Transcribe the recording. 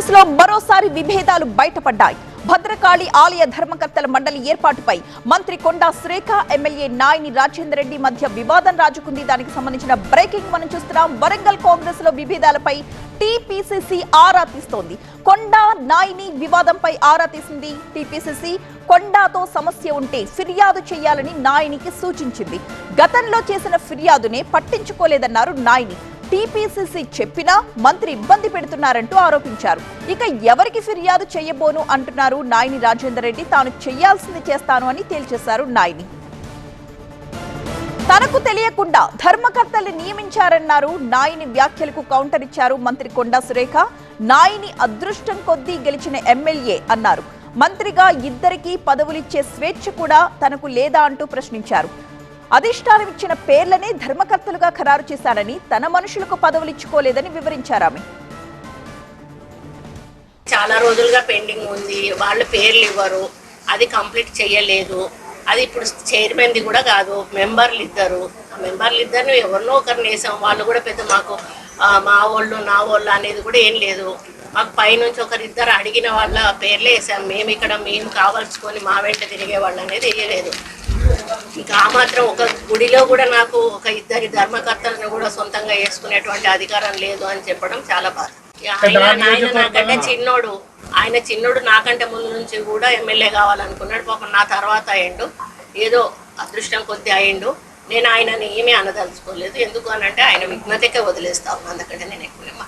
టీడీపీలో మరోసారి విభేదాలు బయటపడ్డాయి. భద్రకాళి ఆలయ ధర్మకర్తల మండలి ఏర్పాటుపై మంత్రి కొండా శ్రేఖ ఎమ్మెల్యే నాయని రాజేందర్ రెడ్డి మధ్య వివాదం రాజుకుంది. దానికి సంబంధించిన బ్రేకింగ్ మనం చూస్తున్నాం. వరంగల్ కాంగ్రెస్లో విభేదాలపై టీపీసీసీ ఆరా తీస్తోంది. కొండా నాయని వివాదంపై ఆరా తీసింది టీపీసీసీ. కొండాతో సమస్య ఉంటే ఫిర్యాదు చేయాలని నాయనికి సూచించింది. గతంలో చేసిన ఫిర్యాదునే పట్టించుకోలేదన్నారు నాయని. టీపీసీసీ చెప్పినా మంత్రి ఇబ్బంది పెడుతున్నారంటూ ఆరోపించారు. ఇక ఎవరికి ఫిర్యాదు చేయబోను అంటున్నారు నాయని రాజేందర్ రెడ్డి. తాను చేయాల్సింది చేస్తాను అని తేల్చేశారు నాయని. తనకు తెలియకుండా ధర్మకర్తల్ని నియమించారన్నారు. నాయిని వ్యాఖ్యలకు కౌంటర్ ఇచ్చారు మంత్రి కొండా సురేఖ. నాయిని అదృష్టం కొద్దీ గెలిచిన ఎమ్మెల్యే అన్నారు. మంత్రిగా ఇద్దరికీ పదవులిచ్చే స్వేచ్ఛ కూడా తనకు లేదా అంటూ ప్రశ్నించారు. అధిష్టానం ఇచ్చిన పేర్లనే ధర్మకర్తలుగా ఖరారు చేశానని తన మనుషులకు పదవులిచ్చుకోలేదని వివరించారు ఆమె. చాలా రోజులుగా పెండింగ్ ఉంది వాళ్ళ పేర్లు ఇవ్వరు అది కంప్లీట్ చేయలేదు అది ఇప్పుడు చైర్మన్ది కూడా కాదు మెంబర్లు ఇద్దరు ఆ మెంబర్లు ఇద్దరిని ఎవరినో ఒకరిని వేసాం వాళ్ళు కూడా పెద్ద మాకు మా వాళ్ళు నా వాళ్ళు అనేది కూడా ఏం లేదు. మాకు పైనుంచి ఒకరిద్దరు అడిగిన వాళ్ళ పేర్లే వేసాం మేము ఇక్కడ మేము కావాల్సుకొని మా వెంట తిరిగే వాళ్ళు అనేది వేయలేదు. ఇంకా ఆ మాత్రం ఒక గుడిలో కూడా నాకు ఒక ఇద్దరి ధర్మకర్తలను కూడా సొంతంగా వేసుకునేటువంటి అధికారం లేదు అని చెప్పడం చాలా బాధ. ఆయన ఆయన నాకంటే చిన్నోడు. ఆయన చిన్నోడు నాకంటే ముందు నుంచి కూడా ఎమ్మెల్యే కావాలనుకున్నాడు. పాపం నా తర్వాత అయ్యిండు. ఏదో అదృష్టం కొద్ది అయ్యిండు. నేను ఆయనని ఏమీ అనదలుచుకోలేదు. ఎందుకు అని అంటే ఆయన విఘ్నతకే వదిలేస్తా ఉన్నాను. అందుకంటే నేను ఎక్కువ